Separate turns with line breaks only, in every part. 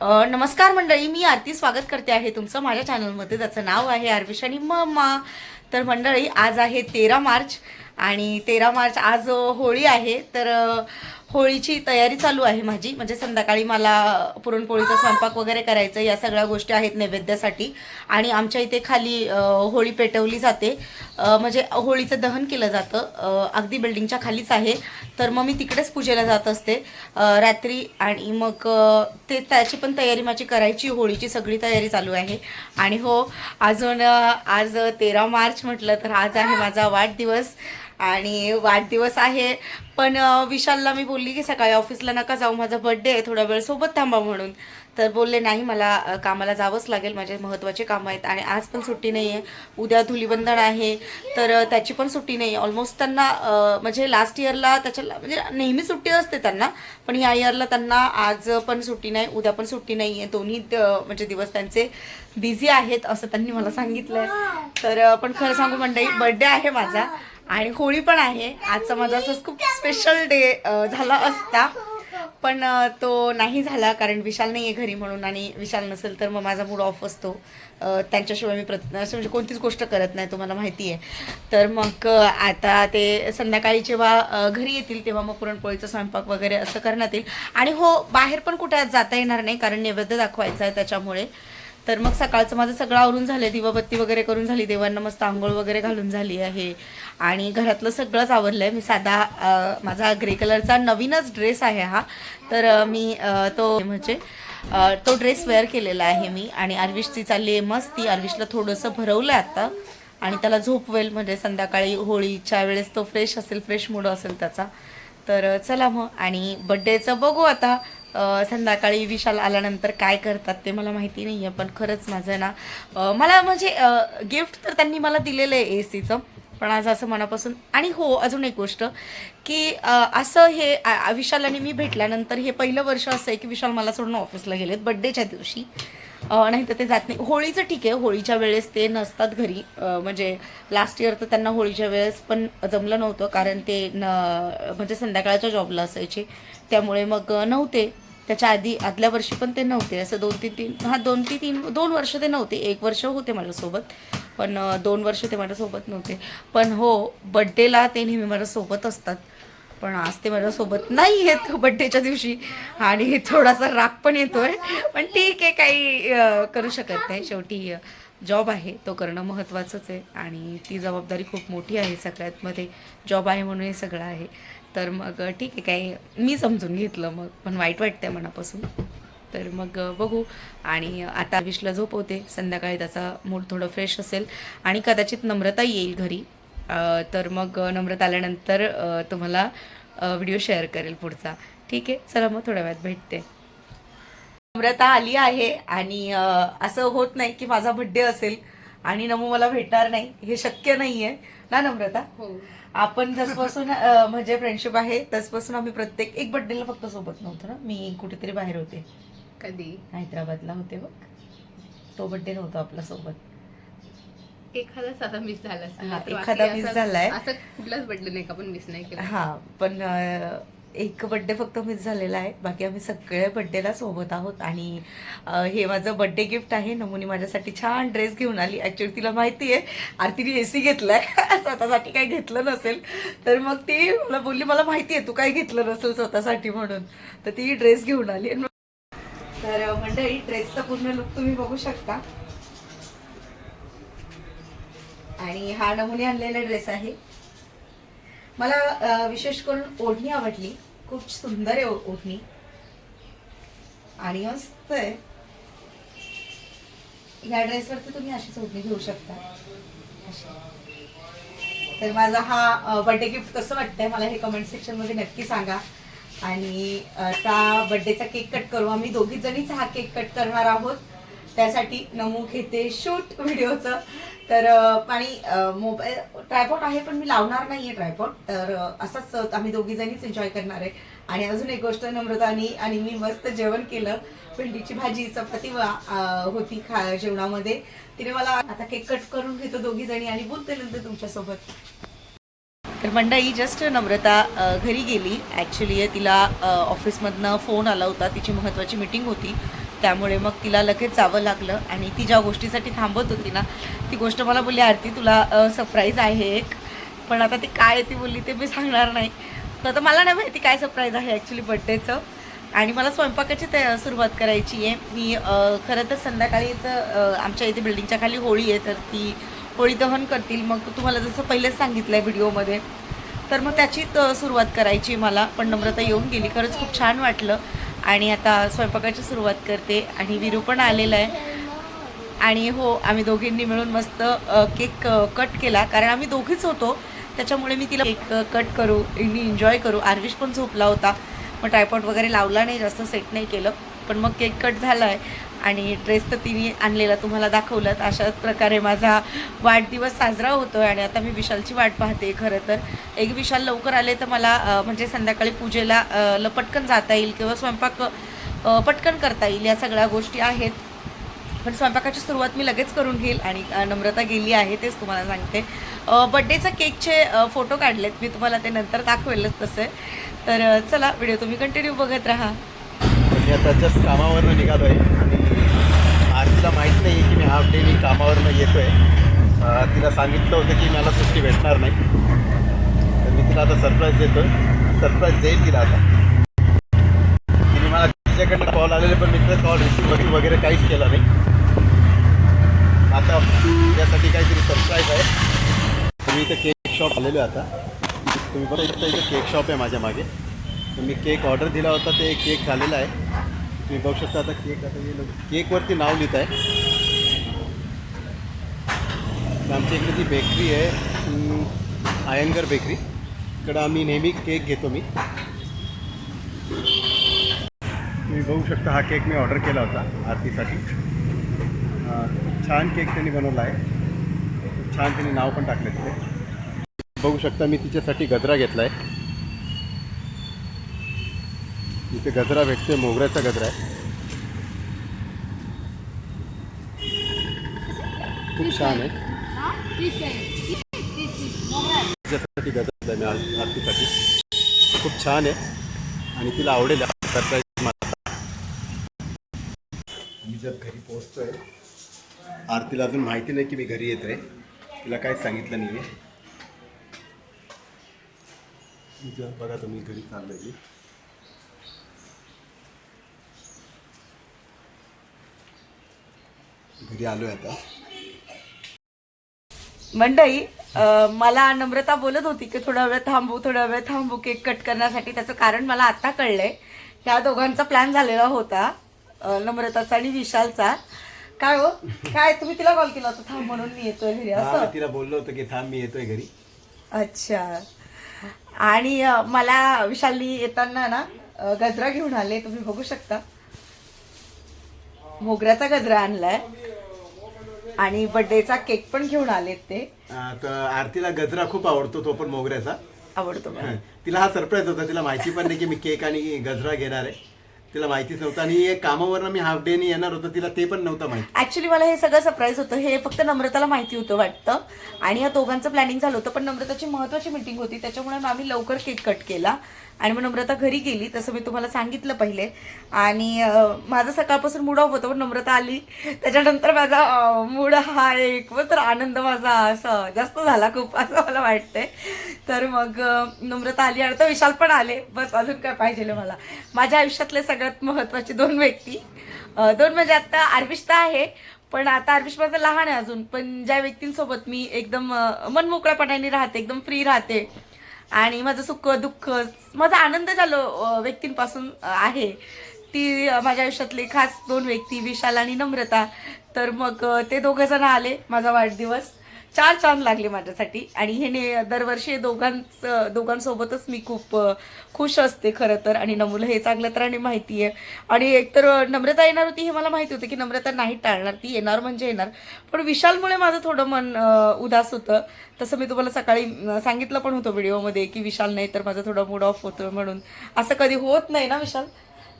नमस्कार मंडळी मी आरती स्वागत करते आहे तुमचं माझ्या चॅनलमध्ये त्याचं नाव आहे आरविश आणि मम्मा. तर मंडळी आज आहे तेरा मार्च. आणि तेरा मार्च आज होळी आहे. तर होळीची तयारी चालू आहे माझी. म्हणजे संध्याकाळी मला पुरणपोळीचा स्वयंपाक वगैरे करायचं या सगळ्या गोष्टी आहेत नैवेद्यासाठी. आणि आमच्या इथे खाली होळी पेटवली जाते. म्हणजे होळीचं दहन केलं जातं. अगदी बिल्डिंगच्या खालीच आहे. तर मग मी तिकडेच पूजेला जात असते. रात्री आणि मग ते त्याची पण तयारी माझी करायची. होळीची सगळी तयारी चालू आहे. आणि हो अजून आज तेरा मार्च म्हटलं तर आज आहे माझा वाढदिवस. आणि वाढदिवस आहे. पण विशालला मी बोलली की सकाळी ऑफिसला नका जाऊ माझा बर्थडे आहे थोडा वेळ सोबत थांबा म्हणून. तर बोलले नाही मला कामाला जावंच लागेल माझे महत्त्वाचे कामं आहेत आणि आज पण सुट्टी नाही आहे उद्या धुलीबंधन आहे. तर त्याची पण सुट्टी नाही ऑलमोस्ट त्यांना म्हणजे लास्ट इयरला त्याच्याला म्हणजे नेहमी सुट्टी असते त्यांना पण ह्या इयरला त्यांना आज पण सुट्टी नाही उद्या पण सुट्टी नाही आहे दोन्ही म्हणजे दिवस त्यांचे बिझी आहेत असं त्यांनी मला सांगितलं आहे तर पण खरं सांगू मंडळी बर्थडे आहे माझा. आणि होळी पण आहे. आजचा माझा असंच खूप स्पेशल डे झाला असता. पण तो नाही झाला कारण विशाल नाही आहे घरी म्हणून आणि विशाल नसेल तर मग माझा मूड ऑफ असतो. त्यांच्याशिवाय मी प्रत असं म्हणजे कोणतीच गोष्ट करत नाही तुम्हाला माहिती आहे तर मग आता ते संध्याकाळी जेव्हा घरी येतील तेव्हा मग पुरणपोळीचा स्वयंपाक वगैरे असं करण्यात येईल. आणि हो बाहेर पण कुठे जाता येणार नाही कारण नैवेद्य दाखवायचा आहे त्याच्यामुळे. तर मग सकाळचं माझं सगळं आवरून झालं दिवाबत्ती वगैरे करून झाली देवांना मस्त आंघोळ वगैरे घालून झाली आहे. आणि घरातलं सगळंच आवरलं आहे मी साधा माझा ग्रे कलरचा नवीनच ड्रेस आहे हा. तर मी तो म्हणजे तो ड्रेस वेअर केलेला आहे मी. आणि आरविशची चालली आहे मस्ती अर्विशला थोडंसं भरवलं आहे आता. आणि त्याला झोपवेल म्हणजे संध्याकाळी होळीच्या वेळेस तो फ्रेश असेल फ्रेश मूड असेल त्याचा. तर चला मग. आणि बड्डेचं बघू आता. संध्याकाळी विशाल आल्यानंतर काय करतात ते मला माहिती नाही आहे पण खरंच माझं ना मला म्हणजे गिफ्ट तर त्यांनी मला दिलेलं आहे ए सीचं पण आज असं मनापासून आणि हो अजून एक गोष्ट की असं हे विशाल आणि मी भेटल्यानंतर हे पहिलं वर्ष असं आहे की विशाल मला सोडून ऑफिसला गेलेत बड्डेच्या दिवशी. नाही तर ते जात नाही. होळीचं ठीक आहे होळीच्या वेळेस ते नसतात घरी म्हणजे लास्ट इयर तर त्यांना होळीच्या वेळेस पण जमलं नव्हतं कारण ते न म्हणजे संध्याकाळच्या जॉबला असायचे. त्यामुळे मग नव्हते. त्याच्या आधी आदल्या वर्षी पण ते नव्हते. असं दोन तीन तीन हा दोन ते तीन दोन वर्ष ते नव्हते. एक वर्ष होते माझ्यासोबत पण दोन वर्ष ते माझ्यासोबत नव्हते. पण हो बड्डेला ते नेहमी माझ्यासोबत असतात. पण आज ते माझ्यासोबत नाही आहेत बड्डेच्या दिवशी. आणि थोडासा राग पण येतोय. पण ठीक आहे काही करू शकत नाही. शेवटी जॉब आहे. तो करणं महत्त्वाचंच आहे. आणि ती जबाबदारी खूप मोठी आहे सगळ्यात मध्ये जॉब आहे म्हणून हे सगळं आहे. तर मग ठीक आहे काय मी समजून घेतलं मग पण वाईट वाटतंय मनापासून. तर मग बघू. आणि आता विशला झोपवते. संध्याकाळी त्याचा मूड थोडं फ्रेश असेल. आणि कदाचित नम्रता येईल घरी. तर मग नम्रता आल्यानंतर तुम्हाला व्हिडिओ शेअर करेल पुढचा. ठीक आहे? चला मग थोड्या वेळात भेटते. नम्रता आली आहे. आणि असं होत नाही की माझा बड्डे असेल आणि नमू मला भेटणार नाही. हे शक्य नाही आहे ना नम्रता?
हो.
आपण जसपासून म्हणजे फ्रेंडशिप आहे तसपासून आम्ही प्रत्येक एक बड्डेला फक्त सोबत नव्हतो ना. मी कुठेतरी बाहेर होते.
कधी?
हैदराबादला होते बघ. तो बड्डे नव्हता आपला सोबत.
एखादा साधा मिस झाला
एखादा
असं-
झालाय.
असं कुठलाच बर्थडे नाही का पण मिस नाही केला.
हा पण एक बड्डे फक्त मिस झालेला आहे. बाकी आम्ही सगळे बड्डेला सोबत आहोत. आणि हे माझं बड्डे गिफ्ट आहे. नमुनी माझ्यासाठी छान ड्रेस घेऊन आली. ॲक्च्युली तिला माहिती आहे. आरतीने ए सी घेतलाय. स्वतःसाठी काही घेतलं नसेल. तर मग ती मला बोलली मला माहिती आहे तू काय घेतलं नसेल स्वतःसाठी म्हणून. तर ती ड्रेस घेऊन आली. तर मंडळी ड्रेसचा पूर्ण लुक तुम्ही बघू शकता. आणि हा नमुने आणलेला ड्रेस आहे. मला विशेष करून ओढणी आवडली. खूप सुंदर आहे ओढणी. आणि मस्त आहे. या ड्रेसवरती तुम्ही अशीच ओढणी घेऊ शकता. तर माझा हा बर्थडे गिफ्ट कसं वाटतंय मला हे कमेंट सेक्शनमध्ये नक्की सांगा. आणि त्या बर्थडेचा केक कट करू. आम्ही दोघी जणीच हा केक कट करणार आहोत. त्यासाठी नमू घेते शूट व्हिडिओचं तर आणि मोबाईल ट्रायपॉट आहे पण मी लावणार नाहीये ट्रायपॉट तर असंच आम्ही दोघी जणीच एन्जॉय करणार आहे. आणि अजून एक गोष्ट नम्रतानी आणि मी मस्त जेवण केलं. भेंडीची भाजी चपाती वा- होती खा जेवणामध्ये. तिने मला आता केक कट करून घेतो दोघी जणी आणि बोलते नंतर तुमच्यासोबत. तर मंडाई जस्ट नम्रता घरी गेली. ॲक्च्युली तिला ऑफिसमधनं फोन आला होता. तिची महत्त्वाची मीटिंग होती. त्यामुळे मग तिला लगेच जावं लागलं आणि ती ज्या गोष्टीसाठी थांबत होती ना ती गोष्ट मला बोलली आरती तुला सरप्राईज आहे एक. पण आता ती काय ती बोलली ते मी सांगणार नाही. तर आता मला नाही माहिती काय सरप्राईज आहे ॲक्च्युली बड्डेचं आणि मला स्वयंपाकाची तया सुरुवात करायची आहे. मी खरं तर संध्याकाळीच आमच्या इथे बिल्डिंगच्या खाली होळी आहे तर ती होळी दहन करतील. मग तुम्हाला जसं पहिलेच सांगितलं आहे व्हिडिओमध्ये तर मग त्याची सुरुवात करायची मला. पण नम्रता येऊन गेली. खरंच खूप छान वाटलं. आणि आता स्वयंपाकाची सुरुवात करते आणि विरू पण आलेला आहे. आणि हो आम्ही दोघींनी मिळून मस्त केक कट केला. कारण आम्ही दोघीच होतो. त्याच्यामुळे मी तिला केक कट करू मी एन्जॉय करू. आर्विश पण झोपला होता. मग ट्रायपॉट वगैरे लावला नाही जास्त सेट नाही केलं. पण मग केक कट झाला आहे आणि ड्रेस तर तिने आणलेला तुम्हाला दाखवलं अशा प्रकारे माझा वाढदिवस साजरा होतो आहे आणि आता मी विशालची वाट पाहते खरं तर. एक विशाल लवकर आले तर मला म्हणजे संध्याकाळी पूजेला लपटकन जाता येईल किंवा स्वयंपाक पटकन करता येईल या सगळ्या गोष्टी आहेत. पण स्वयंपाकाची सुरुवात मी लगेच करून घेईल आणि नम्रता गेली आहे तेच तुम्हाला सांगते. बड्डेचा केकचे फोटो काढलेत. मी तुम्हाला ते नंतर दाखवेलच तसे. तर चला व्हिडिओ तुम्ही कंटिन्यू बघत राहा.
मी आता जस्ट कामावरनं निघालो आहे तिला माहीत नाही आहे की मी हाफ डे मी कामावरनं येतो आहे तिला सांगितलं होतं की मला सुट्टी भेटणार नाही. तर मी तिला आता सरप्राईज देतो सरप्राईज देईल तिला आता. तिने मला तिच्याकडनं कॉल आलेले पण मी कॉल रिसिव्ह वगैरे वगैरे काहीच केला नाही. आता त्यासाठी काहीतरी सरप्राईज आहे. तुम्ही इथं केक शॉप आलेलो आहे आता. तुम्ही बघा इथं इथं केक शॉप आहे माझ्या मागे. तुम्ही मी केक ऑर्डर दिला होता ते केक झालेला आहे. तुम्ही बघू शकता आता केक आता येईल केकवरती नाव लिहित आहे. आमच्या इकडे ती बेकरी आहे अं, आयंगर बेकरी इकडं आम्ही नेहमी केक घेतो मी. तुम्ही बघू शकता हा केक मी ऑर्डर केला होता आरतीसाठी. छान केक त्यांनी बनवला आहे. छान त्यांनी नाव पण टाकलं तिथे. बघू शकता मी तिच्यासाठी गजरा घेतला आहे इथे गजरा भेटते मोगऱ्याचा गजरा आहे. खूप छान आहे. गजरा आहे मी आर- आरतीसाठी. खूप छान आहे. आणि तिला आवडेल सरप्राईज मला मी जर घरी पोहोचतोय आरतीला अजून माहिती नाही की मी घरी येत आहे तिला काहीच सांगितलं नाही आहे जर बघा तुम्ही घरी चाललंय. घरी आलोय आता.
मंडळी अ, मला नम्रता बोलत होती की थोडा वेळ थांबू थोडा वेळ थांबू केक कट करण्यासाठी. त्याचं कारण मला आता कळलंय. ह्या दोघांचा प्लॅन झालेला होता नम्रताचा आणि विशालचा. काय हो? काय तुम्ही तिला कॉल केला होता? थांब म्हणून मी येतोय घरी असं?
तिला बोललो होतो की थांब मी येतोय घरी.
अच्छा. आणि मला विशालनी येताना ना गजरा घेऊन आले. तुम्ही बघू शकता. मोगऱ्याचा गजरा आणलाय. आणि बर्थडेचा केक पण घेऊन आलेत ते.
तर आरतीला गजरा खूप आवडतो तो पण मोगऱ्याचा.
आवडतो मला
हं. तिला हा सरप्राईज होता तिला माहिती पण नाही की मी केक आणि गजरा घेणार आहे. तिला माहितीच नव्हतं. आणि कामावरनं मी हाफ डेनी येणार होतो तिला ते पण नव्हतं माहिती.
ऍक्च्युली मला हे सगळं सरप्राईज होतं. हे फक्त नम्रताला माहिती होतं वाटतं. आणि या दोघांचं प्लॅनिंग झालं होतं पण नम्रताची महत्वाची मीटिंग होती त्याच्यामुळे मग आम्ही लवकर केक कट केला. आणि मग नम्रता घरी गेली तसं मी तुम्हाला सांगितलं पहिले. आणि माझा सकाळपासून मूड ऑफ होतं पण नम्रता आली. त्याच्यानंतर माझा मूड हा एक व तर आनंद माझा असं जास्त झाला खूप असं मला वाटतंय. तर मग नम्रता आली आणि तर विशाल पण आले. बस अजून काय पाहिजे मला. माझ्या आयुष्यातले सगळ्यात महत्त्वाचे दोन व्यक्ती. दोन म्हणजे आता आर्विश तर आहे पण आता आर्विश माझं लहान आहे अजून. पण ज्या व्यक्तींसोबत मी एकदम मनमोकळ्यापणाने राहते एकदम फ्री राहते आणि माझं सुख दुःख माझा आनंद झालो व्यक्तींपासून आहे. ती माझ्या आयुष्यातले खास दोन व्यक्ती विशाल आणि नम्रता. तर मग ते दोघं जण आले माझा वाढदिवस. चार चांद लागले माझ्यासाठी. आणि हे ने दरवर्षी दोघांच दोघांसोबतच मी खूप खुश असते खरं तर. आणि नमुला हे चांगल्या तऱ्हेने माहिती आहे. आणि एकतर नम्रता येणार होती हे मला माहिती होतं की नम्रता नाही टाळणार. ती येणार म्हणजे येणार. पण विशालमुळे माझं थोडं मन उदास होतं. तसं मी तुम्हाला सकाळी सांगितलं पण होतं व्हिडिओमध्ये की विशाल नाही तर माझं थोडं मूड ऑफ होतं म्हणून. असं कधी होत नाही ना विशाल?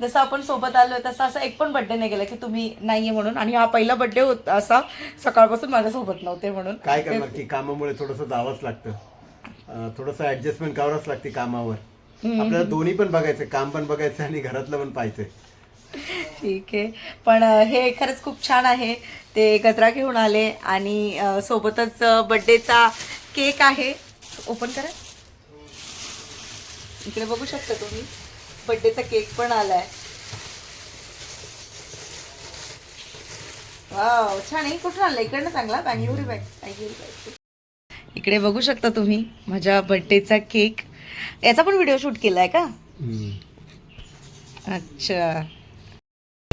जसं आपण सोबत आलोय तसं असं एक पण बड्डे नाही गेला की तुम्ही नाहीये म्हणून. आणि हा पहिला बड्डे होता असा सकाळपासून माझ्यासोबत नव्हते म्हणून.
काय करणार की कामामुळे थोडंसं जावंच लागतं. थोडंसं ऍडजस्टमेंट करावंच लागते कामावर. आपल्याला दोन्ही पण बघायचं काम पण बघायचं आणि घरातलं पण पाहायचंय.
ठीक आहे. पण हे खरंच खूप छान आहे. ते गजरा घेऊन आले आणि सोबतच बड्डेचा केक आहे. ओपन करा. इकडे बघू शकता तुम्ही. बड्डेचा केक पण आलाय. वाव छान आहे. कुठून आणलं इकडनं चांगला? बँगलोरी बॅग बँगलोरी बॅग इकडे बघू शकता तुम्ही माझ्या बड्डेचा केक याचा पण व्हिडिओ शूट केलाय का? अच्छा.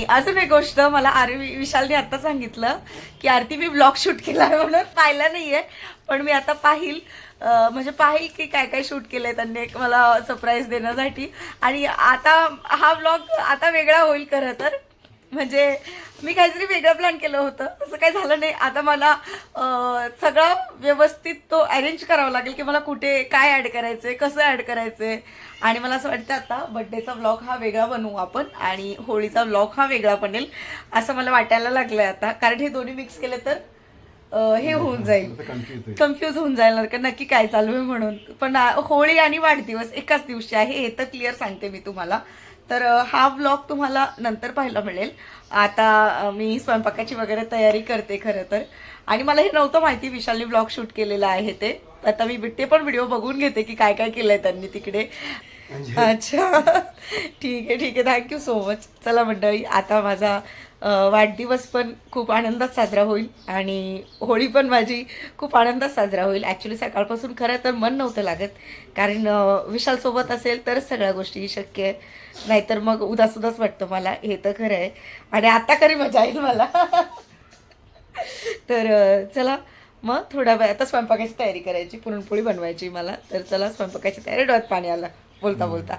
अजून एक गोष्ट मला आरवी विशालने आता सांगितलं की आरती मी ब्लॉग शूट केला आहे म्हणून पाहिला नाहीये पण मी आता पाहिल. म्हणजे पाहिल की काय काय शूट केलंय त्यांनी एक मला सरप्राईज देण्यासाठी. आणि आता हा ब्लॉग आता वेगळा होईल खरं तर. म्हणजे मी काहीतरी वेगळं प्लॅन केलं होतं. तसं काही झालं नाही. आता मला सगळं व्यवस्थित तो अरेंज करावा लागेल की मला कुठे काय ॲड करायचंय कसं ॲड करायचंय. आणि मला असं वाटतं आता बड्डेचा ब्लॉग हा वेगळा बनवू आपण आणि होळीचा ब्लॉग हा वेगळा बनेल असं मला वाटायला लागलंय आता. कारण हे दोन्ही मिक्स केले तर हे होऊन जाईल.
कन्फ्युज
होऊन जाईल. का नक्की काय चालू आहे म्हणून. पण होळी आणि वाढदिवस एकाच दिवशी आहे. हे तर क्लिअर सांगते मी तुम्हाला. तर हा ब्लॉग तुम्हाला नंतर पाहायला मिळेल. आता मी स्वयंपाकाची वगैरे तयारी करते खरं तर. आणि मला हे नव्हतं माहिती विशालने ब्लॉग शूट केलेलं आहे ते. आता मी ते पण व्हिडिओ बघून घेते की काय काय केलंय त्यांनी तिकडे. अच्छा. ठीक आहे ठीक आहे. थँक्यू सो मच चला मंडळी आता माझा वाढदिवस पण खूप आनंदात साजरा होईल आणि होळी पण माझी खूप आनंदात साजरा होईल. ॲक्च्युली सकाळपासून खरं तर मन नव्हतं लागत. कारण विशालसोबत असेल तरच सगळ्या गोष्टी शक्य आहे. नाहीतर मग उदास उदास वाटतं मला. हे तर खरं आहे. आणि आता खरी मजा येईल मला. तर चला. मग थोडा वेळ आता स्वयंपाकाची तयारी करायची. पुरणपोळी बनवायची मला. तर चला स्वयंपाकाची तयारी. डोळ्यात पाणी आलं. बोलता बोलता.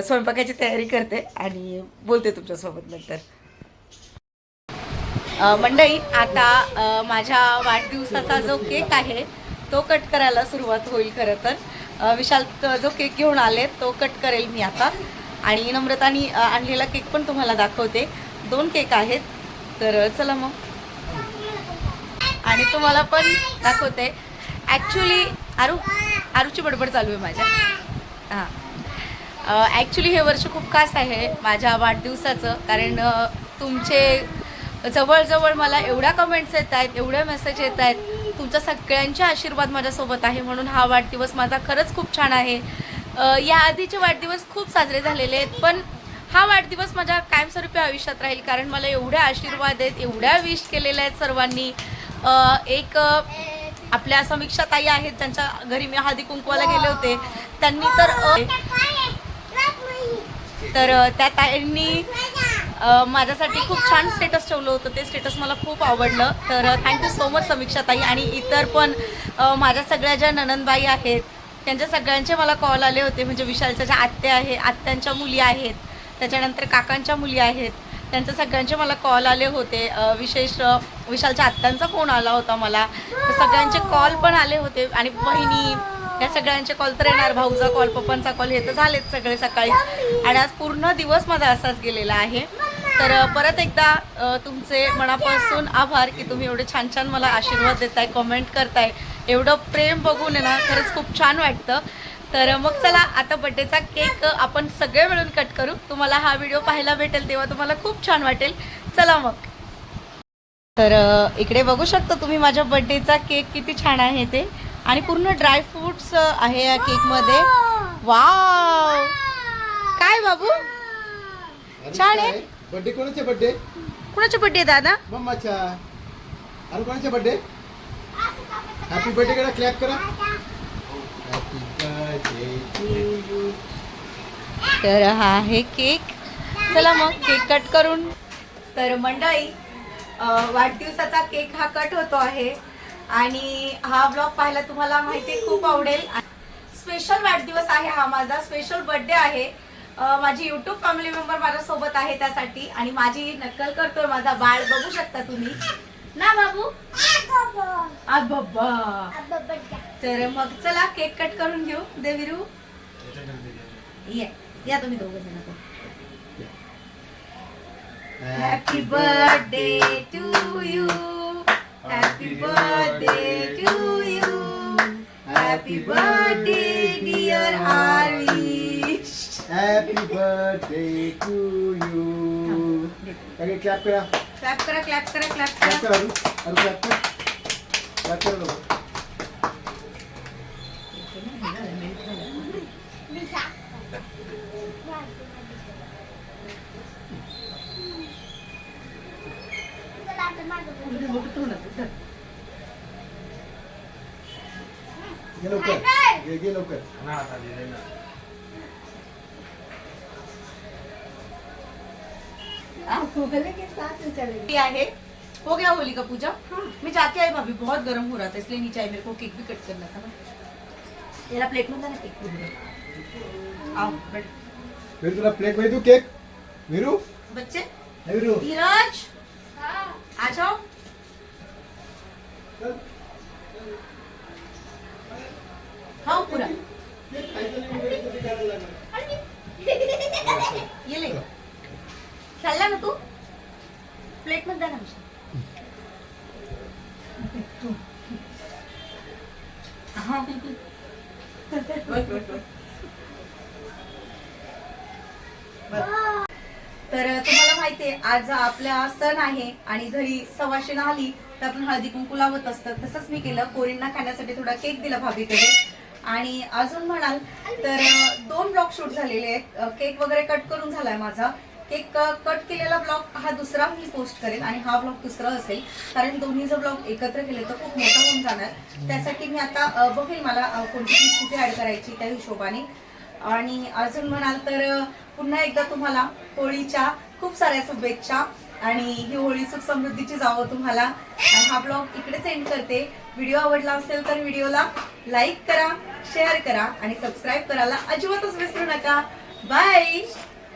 स्वयंपाकाची तयारी करते आणि बोलते तुमच्यासोबत नंतर. मंडई मंडळी आता माझ्या वाढदिवसाचा जो केक आहे तो कट करायला सुरुवात होईल खरं तर. विशाल जो केक घेऊन आले तो कट करेल मी आता. आणि नम्रतानी आणलेला केक पण तुम्हाला दाखवते. दोन केक आहेत तर चला मग. आणि तुम्हाला पण दाखवते. ॲक्च्युली आरू आरूची बडबड चालू आहे माझ्या. हां. ॲक्च्युली हे वर्ष खूप खास आहे माझ्या वाढदिवसाचं. कारण तुमचे जवळजवळ मला एवढ्या कमेंट्स येत आहेत एवढे मेसेज येत आहेत तुमच्या सगळ्यांचे आशीर्वाद माझ्यासोबत आहे म्हणून हा वाढदिवस माझा खरंच खूप छान आहे या आधीचे वाढदिवस खूप साजरे झालेले आहेत पण हा वाढदिवस माझ्या कायमस्वरूपी आयुष्यात राहील कारण मला एवढ्या आशीर्वाद आहेत एवढ्या विश केलेल्या आहेत सर्वांनी एक आपल्या समीक्षा ताई आहेत त्यांच्या घरी मी हळदी कुंकवाला गेले होते त्यांनी तर तर त्या ताईंनी माझ्यासाठी खूप छान स्टेटस ठेवलं होतं. ते स्टेटस मला खूप आवडलं. तर थँक्यू सो मच समीक्षा ताई. आणि इतर पण माझ्या सगळ्या ज्या ननंदबाई आहेत त्यांच्या सगळ्यांचे मला कॉल आले होते. म्हणजे विशालच्या ज्या आत्या आहे आत्यांच्या मुली आहेत त्याच्यानंतर काकांच्या मुली आहेत त्यांच्या सगळ्यांचे मला कॉल आले होते. विशेष विशालच्या आत्यांचा फोन आला होता मला. सगळ्यांचे कॉल पण आले होते. आणि बहिणी या सगळ्यांचे कॉल तर येणार. भाऊचा कॉल पप्पांचा कॉल हे तर झालेच सगळे सकाळीच. आणि आज पूर्ण दिवस माझा असाच गेलेला आहे. तर परत एकदा तुमचे मनापासून आभार की तुम्ही एवढे छान छान मला आशीर्वाद देताय कमेंट करताय. एवढं प्रेम बघून आहे ना खरंच खूप छान वाटतं. तर मग चला आता बड्डेचा केक आपण सगळे मिळून कट करू. तुम्हाला हा व्हिडिओ पाहायला भेटेल तेव्हा तुम्हाला खूप छान वाटेल. चला मग. तर इकडे बघू शकता तुम्ही माझ्या बड्डेचा केक किती छान आहे ते. आणि पूर्ण ड्राय फ्रुट्स आहे या केकमध्ये वाव काय बाबू? छान आहे.
बड्डे कोणाचे बड्डे
कुणाचे बड्डे दादा?
मम्माच्या. अरे कोणाचे बड्डे हॅपी बर्थडे करा क्लॅप करा. हॅपी बर्थडे टू यू
तर हा आहे केक चला मग केक कट करून. तर मंडळी वाढदिवसाचा केक हा कट होतो आहे. आणि हा ब्लॉग पाहायला तुम्हाला माहिती आहे, खूप आवडेल. स्पेशल वाढदिवस आहे हा माझा. स्पेशल बर्थडे आहे. माझी युट्यूब फॅमिली मेंबर माझ्यासोबत आहे त्यासाठी आणि माझी नक्कल करतोय माझा बाळ. बघू शकता तुम्ही. ना बाबू? आ बाबा तर मग चला केक कट करून घेऊ. देविरू? या. या तुम्ही दोघं जण. Happy birthday to you happy birthday to birthday
to you काही क्लॅप करा.
क्लॅप करा क्लॅप करा क्लॅप
क्लॅप
करा
करा अरू. अरू क्लॅप कर. क्लॅप करा लोक घे लवकर. घे घे लवकर.
हो गया होली का पूजा? हाँ। मैं जाके आई भाभी बहुत गर्म हो रहा था इसलिए नीचे आई मेरे को केक भी कट करना था ना। याला प्लेट मध्ये ना केक? आओ बैठ।
वीरू तुला प्लेट मध्ये तू केक। वीरू
बच्चे?
हे वीरू
धीरज? आ जाओ।
चल.
खाओ पूरा। ये ले। खाल्ला ना आज आपला सण आहे आणि घरी सव्वाशे आली तर आपण हळदी कुंकू लावत असतं तसंच मी केलं. कोरींना खाण्यासाठी थोडा केक दिला भाभीकडे. आणि अजून म्हणाल तर दोन ब्लॉग शूट झालेले आहेत. केक वगैरे कट करून झालाय माझा. केक कट केलेला ब्लॉग हा दुसरा मी पोस्ट करेन आणि हा ब्लॉग दुसरा असेल. कारण दोन्ही जर ब्लॉग एकत्र केले तर खूप मोठा होऊन जाणार. त्यासाठी मी आता बघेल मला कोणती कुठे ऍड करायची त्या हिशोबाने. आणि अजून म्हणाल तर पुन्हा एकदा तुम्हाला होळीच्या खूप साऱ्या शुभेच्छा. आणि ही होळी सुख समृद्धीची जावं तुम्हाला. आणि हा ब्लॉग इकडेच एंड करते. व्हिडिओ आवडला असेल तर व्हिडिओला लाईक करा शेअर करा आणि सबस्क्राईब करायला अजिबातच विसरू नका. बाय